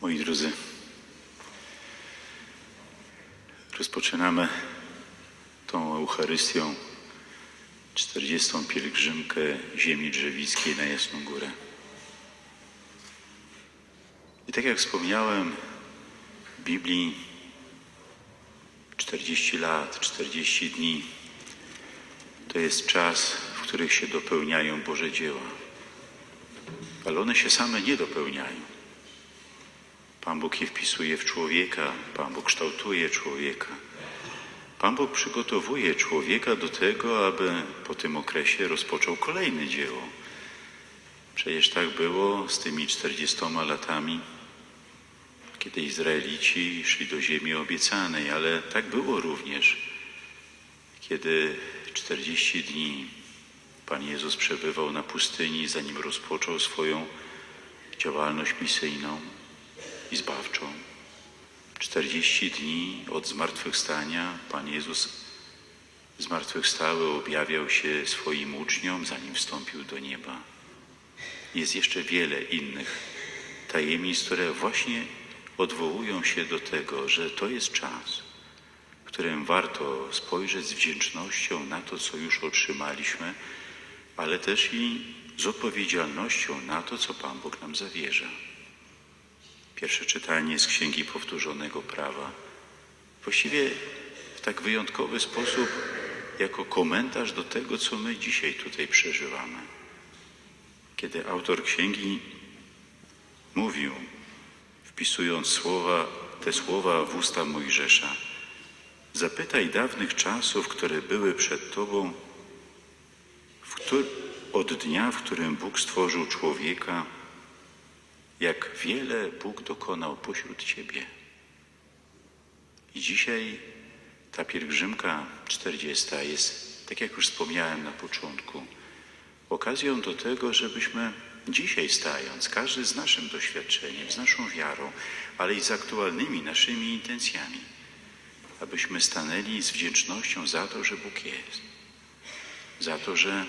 Moi drodzy, rozpoczynamy tą Eucharystią 40. pielgrzymkę ziemi drzewickiej na Jasną Górę. I tak jak wspomniałem, w Biblii 40 lat, 40 dni to jest czas, w których się dopełniają Boże dzieła. Ale one się same nie dopełniają. Pan Bóg je wpisuje w człowieka, Pan Bóg kształtuje człowieka. Pan Bóg przygotowuje człowieka do tego, aby po tym okresie rozpoczął kolejne dzieło. Przecież tak było z tymi czterdziestoma latami, kiedy Izraelici szli do ziemi obiecanej, ale tak było również, kiedy 40 dni Pan Jezus przebywał na pustyni, zanim rozpoczął swoją działalność misyjną i zbawczą. 40 dni od zmartwychwstania Pan Jezus zmartwychwstały objawiał się swoim uczniom, zanim wstąpił do nieba. Jest jeszcze wiele innych tajemnic, które właśnie odwołują się do tego, że to jest czas, w którym warto spojrzeć z wdzięcznością na to, co już otrzymaliśmy, ale też i z odpowiedzialnością na to, co Pan Bóg nam zawierza. Pierwsze czytanie z Księgi Powtórzonego Prawa. Właściwie w tak wyjątkowy sposób, jako komentarz do tego, co my dzisiaj tutaj przeżywamy. Kiedy autor księgi mówił, wpisując słowa, te słowa w usta Mojżesza, zapytaj dawnych czasów, które były przed Tobą, w któr, od dnia, w którym Bóg stworzył człowieka, jak wiele Bóg dokonał pośród Ciebie. I dzisiaj ta pielgrzymka 40 jest, tak jak już wspomniałem na początku, okazją do tego, żebyśmy dzisiaj stając, każdy z naszym doświadczeniem, z naszą wiarą, ale i z aktualnymi naszymi intencjami, abyśmy stanęli z wdzięcznością za to, że Bóg jest, za to, że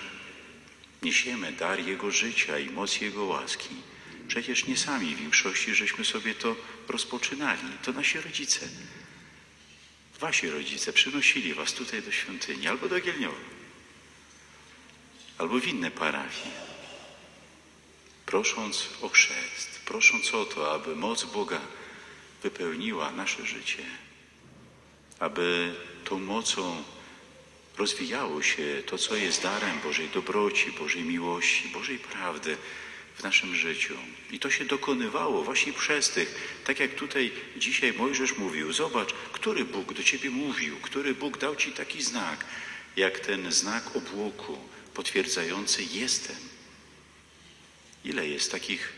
niesiemy dar Jego życia i moc Jego łaski. Przecież nie sami w większości żeśmy sobie to rozpoczynali. To nasi rodzice. Wasi rodzice przynosili was tutaj do świątyni albo do Gielniowa, albo w inne parafie, prosząc o chrzest, prosząc o to, aby moc Boga wypełniła nasze życie, aby tą mocą rozwijało się to, co jest darem Bożej dobroci, Bożej miłości, Bożej prawdy w naszym życiu. I to się dokonywało właśnie przez tych, tak jak tutaj dzisiaj Mojżesz mówił, zobacz, który Bóg do ciebie mówił, który Bóg dał ci taki znak, jak ten znak obłoku potwierdzający jestem. Ile jest takich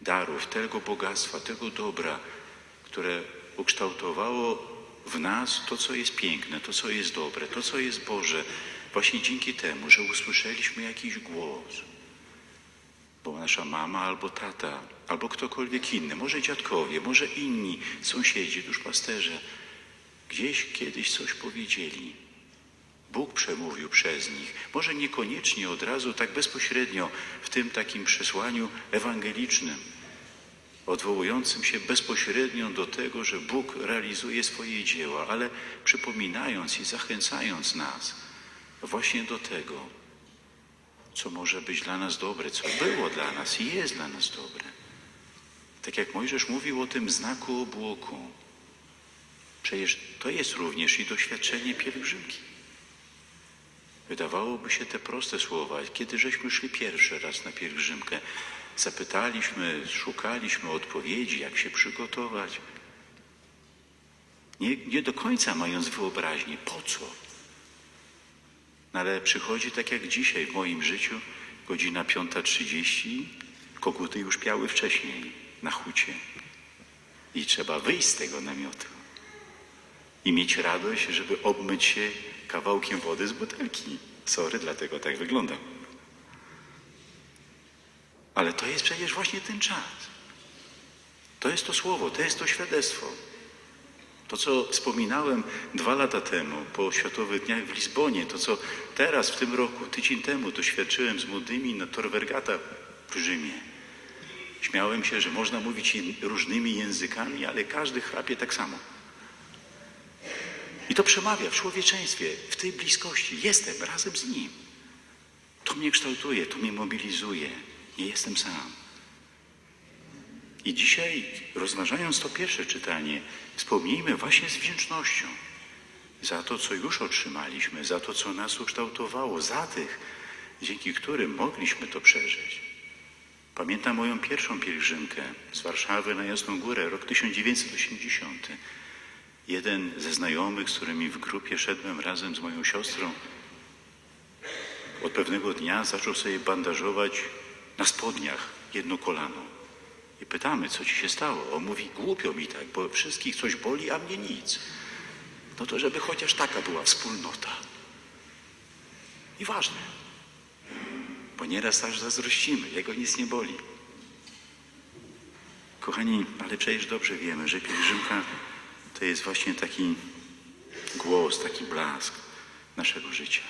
darów, tego bogactwa, tego dobra, które ukształtowało w nas to, co jest piękne, to, co jest dobre, to, co jest Boże, właśnie dzięki temu, że usłyszeliśmy jakiś głos. Bo nasza mama albo tata, albo ktokolwiek inny, może dziadkowie, może inni sąsiedzi, duszpasterze, gdzieś kiedyś coś powiedzieli. Bóg przemówił przez nich, może niekoniecznie od razu, tak bezpośrednio w tym takim przesłaniu ewangelicznym, odwołującym się bezpośrednio do tego, że Bóg realizuje swoje dzieła, ale przypominając i zachęcając nas właśnie do tego, co może być dla nas dobre, co było dla nas i jest dla nas dobre. Tak jak Mojżesz mówił o tym znaku obłoku, przecież to jest również i doświadczenie pielgrzymki. Wydawałoby się te proste słowa, kiedy żeśmy szli pierwszy raz na pielgrzymkę, zapytaliśmy, szukaliśmy odpowiedzi, jak się przygotować. Nie, nie do końca mając wyobraźnię, po co. No ale przychodzi tak jak dzisiaj w moim życiu, godzina 5.30, koguty już piały wcześniej na hucie. I trzeba wyjść z tego namiotu i mieć radość, żeby obmyć się kawałkiem wody z butelki. Sorry, dlatego tak wyglądam. Ale to jest przecież właśnie ten czas. To jest to słowo, to jest to świadectwo. To, co wspominałem dwa lata temu po Światowych Dniach w Lizbonie, to, co teraz, w tym roku, tydzień temu doświadczyłem z młodymi na Tor Vergata w Rzymie. Śmiałem się, że można mówić różnymi językami, ale każdy chrapie tak samo. I to przemawia w człowieczeństwie, w tej bliskości. Jestem razem z Nim. To mnie kształtuje, to mnie mobilizuje. Nie jestem sam. I dzisiaj, rozważając to pierwsze czytanie, wspomnijmy właśnie z wdzięcznością za to, co już otrzymaliśmy, za to, co nas ukształtowało, za tych, dzięki którym mogliśmy to przeżyć. Pamiętam moją pierwszą pielgrzymkę z Warszawy na Jasną Górę, rok 1980. Jeden ze znajomych, z którymi w grupie szedłem razem z moją siostrą, od pewnego dnia zaczął sobie bandażować na spodniach jedno kolano. I pytamy, co ci się stało? On mówi, głupio mi tak, bo wszystkich coś boli, a mnie nic. No to żeby chociaż taka była wspólnota. I ważne, bo nieraz aż zazdrościmy, jego nic nie boli. Kochani, ale przecież dobrze wiemy, że pielgrzymka to jest właśnie taki głos, taki blask naszego życia.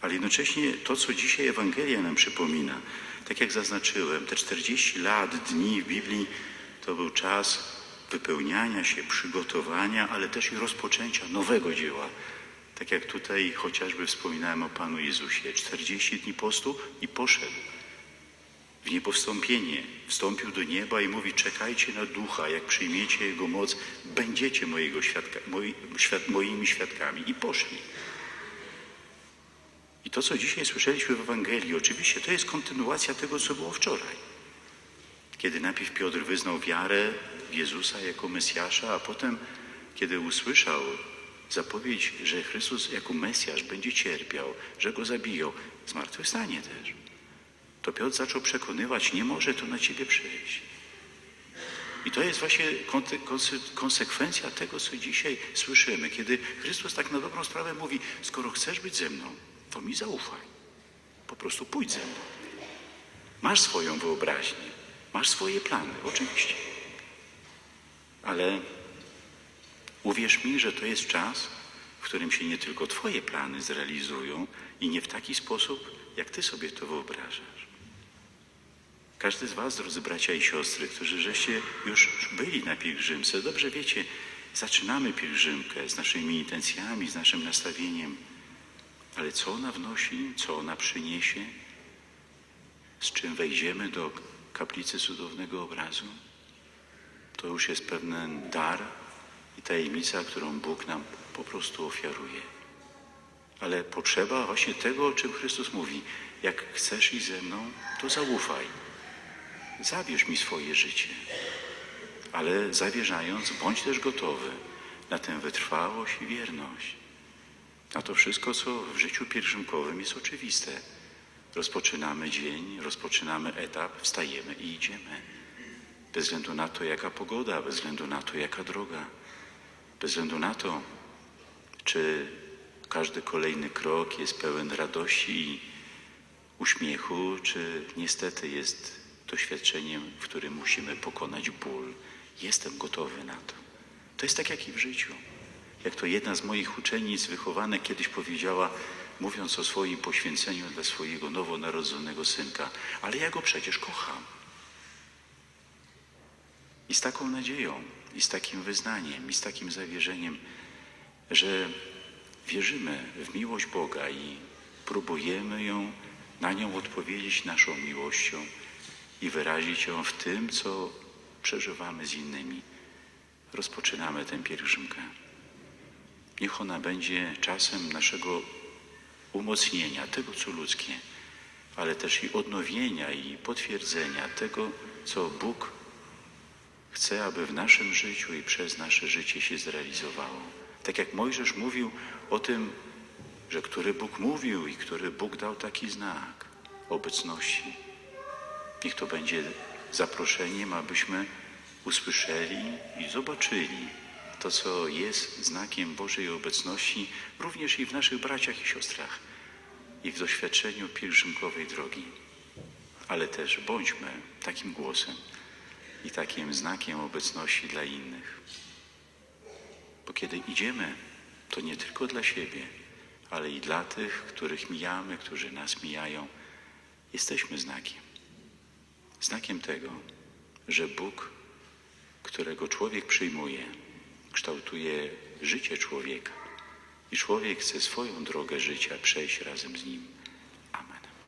Ale jednocześnie to, co dzisiaj Ewangelia nam przypomina, tak jak zaznaczyłem, te 40 lat, dni w Biblii to był czas wypełniania się, przygotowania, ale też i rozpoczęcia nowego dzieła. Tak jak tutaj chociażby wspominałem o Panu Jezusie. 40 dni postu i poszedł w niepowstąpienie. Wstąpił do nieba i mówi, czekajcie na ducha, jak przyjmiecie Jego moc, będziecie mojego świadka, moi, świat, moimi świadkami. I poszli. I to, co dzisiaj słyszeliśmy w Ewangelii, oczywiście to jest kontynuacja tego, co było wczoraj. Kiedy najpierw Piotr wyznał wiarę Jezusa jako Mesjasza, a potem, kiedy usłyszał zapowiedź, że Chrystus jako Mesjasz będzie cierpiał, że go zabiją, zmartwychwstanie też, to Piotr zaczął przekonywać, nie może to na ciebie przyjść. I to jest właśnie konsekwencja tego, co dzisiaj słyszymy, kiedy Chrystus tak na dobrą sprawę mówi, skoro chcesz być ze mną, to mi zaufaj. Po prostu pójdź ze mną. Masz swoją wyobraźnię, masz swoje plany, oczywiście. Ale uwierz mi, że to jest czas, w którym się nie tylko Twoje plany zrealizują i nie w taki sposób, jak Ty sobie to wyobrażasz. Każdy z Was, drodzy bracia i siostry, którzy żeście już byli na pielgrzymce, dobrze wiecie, zaczynamy pielgrzymkę z naszymi intencjami, z naszym nastawieniem, ale co ona wnosi, co ona przyniesie, z czym wejdziemy do kaplicy cudownego obrazu, to już jest pewien dar i tajemnica, którą Bóg nam po prostu ofiaruje. Ale potrzeba właśnie tego, o czym Chrystus mówi. Jak chcesz iść ze mną, to zaufaj. Zabierz mi swoje życie. Ale zawierzając, bądź też gotowy na tę wytrwałość i wierność. Na to wszystko, co w życiu pielgrzymkowym jest oczywiste. Rozpoczynamy dzień, rozpoczynamy etap, wstajemy i idziemy. Bez względu na to, jaka pogoda, bez względu na to, jaka droga, bez względu na to, czy każdy kolejny krok jest pełen radości i uśmiechu, czy niestety jest doświadczeniem, w którym musimy pokonać ból. Jestem gotowy na to. To jest tak jak i w życiu. Jak to jedna z moich uczennic wychowanek kiedyś powiedziała, mówiąc o swoim poświęceniu dla swojego nowonarodzonego synka, ale ja go przecież kocham. I z taką nadzieją, i z takim wyznaniem, i z takim zawierzeniem, że wierzymy w miłość Boga i próbujemy ją, na nią odpowiedzieć naszą miłością i wyrazić ją w tym, co przeżywamy z innymi. Rozpoczynamy tę pielgrzymkę. Niech ona będzie czasem naszego umocnienia, tego co ludzkie, ale też i odnowienia i potwierdzenia tego, co Bóg chce, aby w naszym życiu i przez nasze życie się zrealizowało. Tak jak Mojżesz mówił o tym, że który Bóg mówił i który Bóg dał taki znak obecności. Niech to będzie zaproszeniem, abyśmy usłyszeli i zobaczyli to, co jest znakiem Bożej obecności, również i w naszych braciach i siostrach, i w doświadczeniu pielgrzymkowej drogi. Ale też bądźmy takim głosem i takim znakiem obecności dla innych. Bo kiedy idziemy, to nie tylko dla siebie, ale i dla tych, których mijamy, którzy nas mijają, jesteśmy znakiem. znakiem tego, że Bóg, którego człowiek przyjmuje, kształtuje życie człowieka i człowiek chce swoją drogę życia przejść razem z nim.